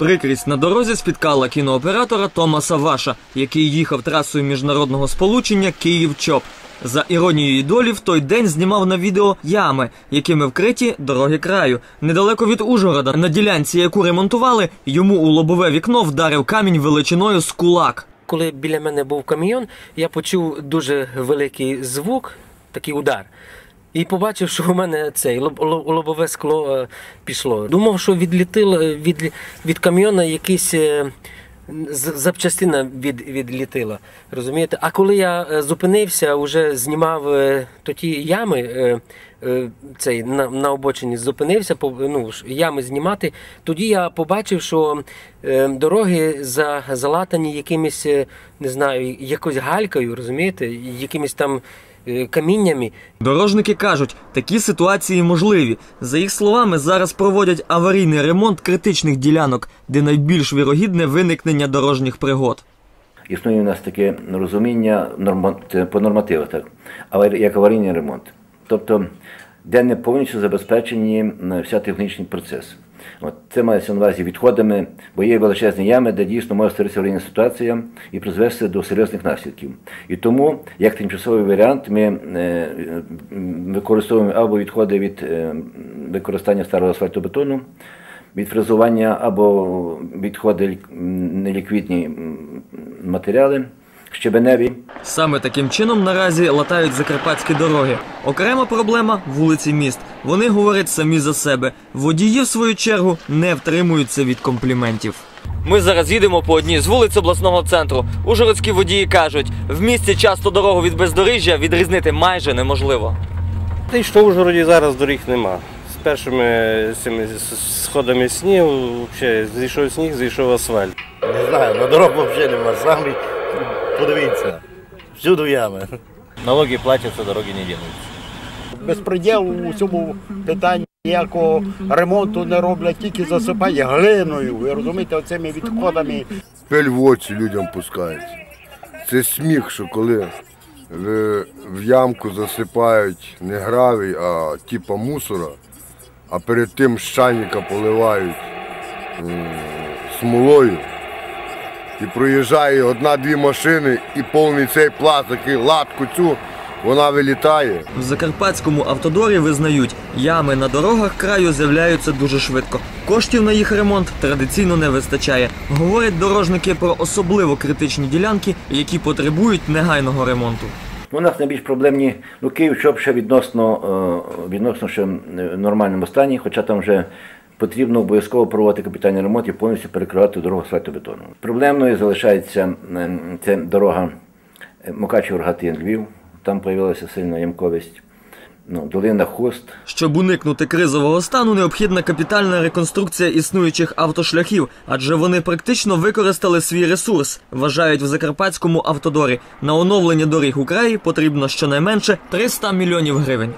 Прикрість на дорозі спіткала кінооператора Томаса Ваша, який їхав трасою міжнародного сполучення Київ-Чоп. За іронією долі, в той день знімав на відео ями, якими вкриті дороги краю. Недалеко від Ужгорода, на ділянці, яку ремонтували, йому у лобове вікно вдарив камінь величиною з кулак. Коли біля мене був каміньон, я почув дуже великий звук, такий удар. І побачив, що у мене цей лоб- лоб- лобове скло е, пішло. Думав, що відлітило від, від камйона якийсь. е, Запчастина від, відлітила, розумієте? А коли я е, зупинився, вже знімав е, то ями, е, е, цей на, на обочині зупинився, ну, ями знімати. Тоді я побачив, що е, дороги залатані якимись, е, не знаю, якось галькою, розумієте, якимись там е, каміннями. Дорожники кажуть, такі ситуації можливі. За їх словами, зараз проводять аварійний ремонт критичних ділянок, де найбільш вірогідне виникнення дорожніх пригод. Існує у нас таке розуміння по нормативах, так, як аварійний ремонт. Тобто, де не повністю забезпечені вся технічний процес. От, це мається на увазі відходами, бо є величезні ями, де дійсно може створитися аварійна ситуація і призвести до серйозних наслідків. І тому, як тимчасовий варіант, ми е, використовуємо або відходи від е, використання старого асфальтобетону, від фрезування або відходи неліквідні матеріали, щебеневі. Саме таким чином наразі латають закарпатські дороги. Окрема проблема вулиці міст. Вони говорять самі за себе. Водії, в свою чергу, не втримуються від компліментів. Ми зараз їдемо по одній з вулиць обласного центру. Ужгородські водії кажуть, в місті часто дорогу від бездоріжжя відрізнити майже неможливо. Та й що в Ужгороді зараз доріг нема. З першими цими сходами снігу, взагалі, зійшов сніг, зійшов асфальт. Не знаю, на дорог взагалі нема. Самі подивіться. Всюди ями. Налоги платятся, дороги не делаются. безпреділу у цьому питанні ніякого ремонту не роблять, тільки засипають глиною. Ви розумієте, оцими відходами. пиль в очі людям пускають. Це сміх, що коли в, в ямку засипають не гравій, а типа мусора, а перед тим щальника поливають м, смолою. І проїжджає одна-дві машини і повний цей пласт, такий латку цю, вона вилітає. В закарпатському автодорі визнають, ями на дорогах краю з'являються дуже швидко. Коштів на їх ремонт традиційно не вистачає. Говорять дорожники про особливо критичні ділянки, які потребують негайного ремонту. Ну, У нас найбільш проблемні, ну Київ щоб ще відносно, е, відносно ще в нормальному стані, хоча там вже потрібно обов'язково проводити капітальний ремонт і повністю перекривати дорогу асфальтобетону. Проблемною залишається е, це дорога е, Мукачево-Рогатин Львів, там з'явилася сильна ямковість. Ну, долина Хуст, Щоб уникнути кризового стану, необхідна капітальна реконструкція існуючих автошляхів, адже вони практично використали свій ресурс, вважають в закарпатському автодорі. На оновлення доріг у краї потрібно щонайменше 300 мільйонів гривень.